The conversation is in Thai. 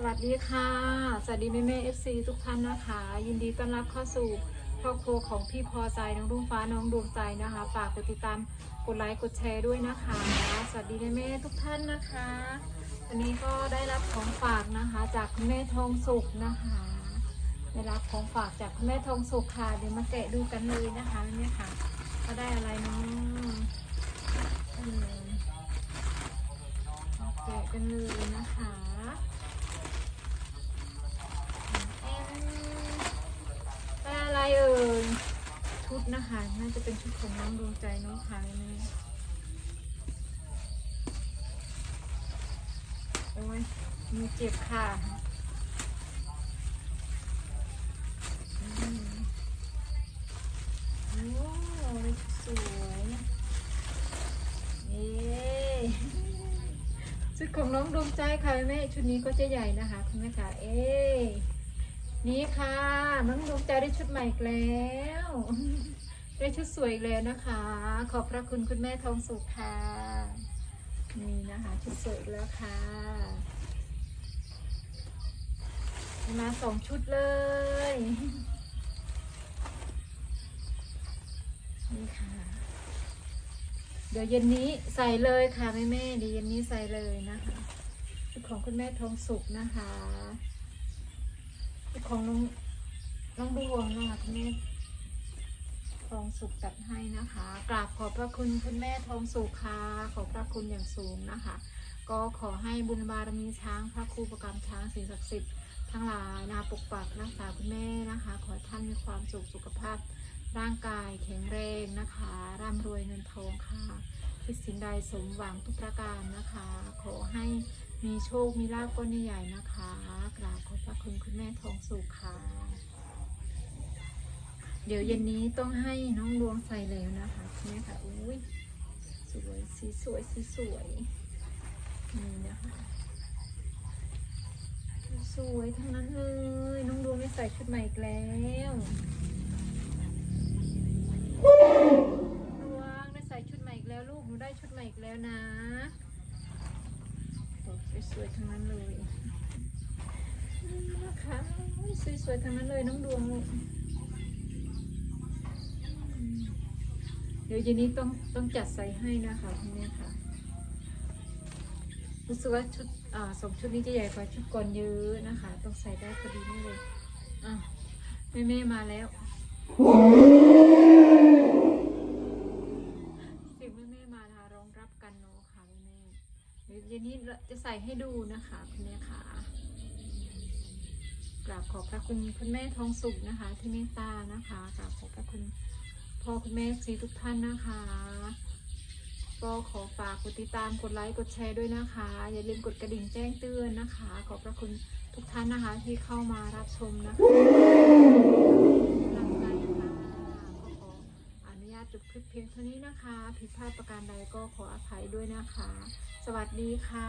สวัสดีค่ะ สวัสดีแม่แม่เอฟซีทุกท่านนะคะ ยินดีต้อนรับเข้าสู่ครอบครัวของพี่พอใจน้องรุ่งฟ้าน้องดวงใจนะคะ ฝากกดติดตามกดไลค์กดแชร์ด้วยนะคะ สวัสดีแม่แม่ทุกท่านนะคะวันนี้ก็ได้รับของฝากนะคะ จากคุณแม่ทองสุกนะคะได้รับของฝากจากคุณแม่ทองสุกค่ะเดี๋ยวมาแกะดูกันเลยนะคะเนี่ยค่ะ ก็ได้อะไรเนาะอืมมาแกะกันเลยนะคะ ดนะคะ น่าจะเป็นชุดของน้องดวงใจน้องพายน่โอ้ยมีเจ็บค่ะโอ้ยสวยเอ๊ชุดของน้องดวงใจค่ะแม่ชุดนี้ก็จะใหญ่นะคะคุณแม่ค่ะเอ๊ นี่ค่ะ น้องดวงใจได้ชุดใหม่อีกแล้ว ได้ชุดสวยอีกแล้วนะคะ ขอบพระคุณคุณแม่ทองสุขค่ะ นี่นะคะชุดสวยอีกแล้วค่ะ มาสองชุดเลย นี่ค่ะ เดี๋ยวเย็นนี้ใส่เลยค่ะแม่แม่เดี๋ยวเย็นนี้ใส่เลยนะคะชุดของคุณแม่ทองสุกนะคะ ของน้องน้องดวงนะคะคุณแม่ทองสุกตัดให้นะคะ กราบขอบพระคุณคุณแม่ทองสุกค่ะขอบพระคุณอย่างสูงนะคะ ก็ขอให้บุญบารมีช้างพระครูประกรรมช้างสิ่งศักดิ์สิทธิ์ทั้งหลายนาปกปักรักษาคุณแม่นะคะ ขอท่านมีความสุขสุขภาพ ร่างกายแข็งแรงนะคะ ร่ำรวยเงินทองค่ะคิดสิ่งใดสมหวังทุกประการนะคะ ขอให้มีโชคมีลาภก้อนใหญ่ๆนะคะ คุณคุณแม่ทองสุขค่ะ เดี๋ยวเย็นนี้ต้องให้น้องดวงใส่แล้วนะคะคุณแม่ค่ะอุ้ยสวยสีสวยสีสวยนี่นะคะสวยทั้งนั้นเลย น้องดวงได้ใส่ชุดใหม่อีกแล้วดวงได้ใส่ชุดใหม่อีกแล้วลูกหนูได้ชุดใหม่อีกแล้วนะสวยๆทั้งนั้นเลยนี่นะคะส วยทั้งนั้นเลยน้องดวงลูกเดี๋ยวเย็นนี้ต้องต้องจัดใส่ให้นะคะคุณแม่ค่ะรู้สึกว่าชุดอ่าสองชุดนี้จะใหญ่กว่าชุดก่อนเยอะนะคะ ต้องใส่ได้พอดีนี่เลยอะแม่แม่มาแล้วเสียงแม่แม่มานะคะร้องรับกันเนาะค่ะแม่แม่เดี๋ยวเย็นนี้จะใส่ให้ดูนะคะคุณแม่ค่ะ กราบขอบพระคุณคุณแม่ทองสุขนะคะ ที่เมตตานะคะกราบขอบพระคุณพ่อคุณแม่สีทุกท่านนะคะ ก็ขอฝากกดติดตามกดไลค์กดแชร์ด้วยนะคะ อย่าลืมกดกระดิ่งแจ้งเตือนนะคะ ขอบพระคุณทุกท่านนะคะที่เข้ามารับชมนะคะกำลังใจค่ะก็ขออนุญาตจบคลิปเพียงเท่านี้นะคะ ผิดพลาดประการใดก็ขออภัยด้วยนะคะ สวัสดีค่ะ